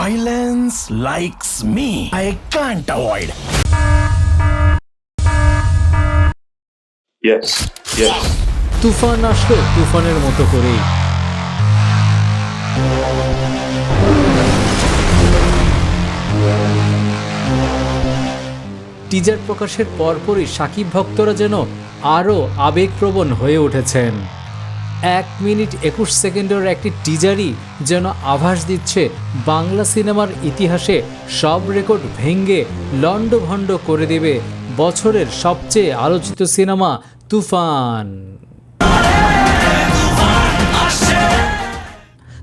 Violence likes me. I can't avoid. Yes, yes. তুফান আসলো তুফানের মতো করেই টিজার প্রকাশের পরপরই সাকিব ভক্তরা যেন আরও আবেগপ্রবণ হয়ে উঠেছেন এক মিনিট একুশ সেকেন্ডের একটি টিজারই যেন আভাস দিচ্ছে বাংলা সিনেমার ইতিহাসে সব রেকর্ড ভেঙ্গে লণ্ডভণ্ড করে দেবে বছরের সবচেয়ে আলোচিত সিনেমা তুফান।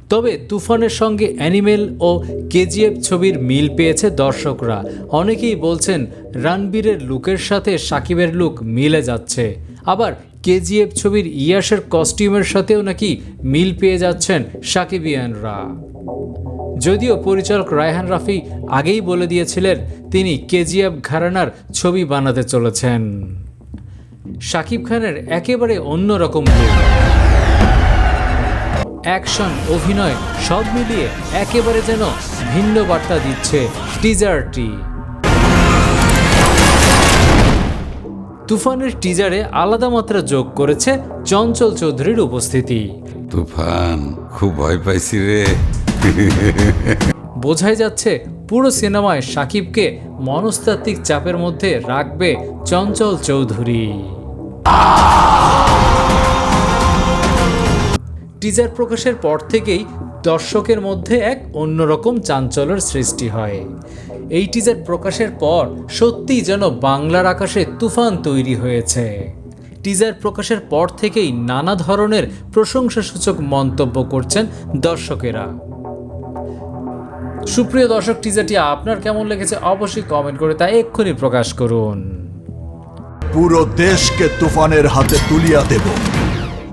তবে তুফানের সঙ্গে অ্যানিমেল ও কেজিএফ ছবির মিল পেয়েছে দর্শকরা। অনেকেই বলছেন, রণবীরের লুকের সাথে সাকিবের লুক মিলে যাচ্ছে। আবার কেজিএফ ছবির ইয়াসের কস্টিউমের সাথেও নাকি মিল পেয়ে যাচ্ছেন সাকিবিয়ানরা যদিও পরিচালক রায়হান রাফি আগেই বলে দিয়েছিলেন, তিনি কেজিএফ ঘরানার ছবি বানাতে চলেছেন। শাকিব খানের একেবারে অন্যরকম অ্যাকশন, অভিনয় সব মিলিয়ে একেবারে যেন ভিন্ন বার্তা দিচ্ছে টিজারটি। তুফানের টিজারে আলাদা মাত্রা যোগ করেছে চঞ্চল চৌধুরীর উপস্থিতি। তুফান খুব ভয় পাইছি রে। বোঝাই যাচ্ছে পুরো সিনেমায় সাকিবকে মনস্তাত্ত্বিক চাপের মধ্যে রাখবে চঞ্চল চৌধুরী। টিজার প্রকাশের পর থেকেই দর্শকের মধ্যে এক অন্যরকম চাঞ্চল্যের সৃষ্টি হয়। এই টিজার প্রকাশের পর সত্যিই যেন বাংলার আকাশে তুফান তৈরি হয়েছে। টিজার প্রকাশের পর থেকেই নানা ধরনের প্রশংসাসূচক মন্তব্য করছেন দর্শকেরা। সুপ্রিয় দর্শক টিজারটি আপনার কেমন লেগেছে অবশ্যই কমেন্ট করে তা এক্ষুনি প্রকাশ করুন। পুরো দেশকে তুফানের হাতে তুলিয়া দেব।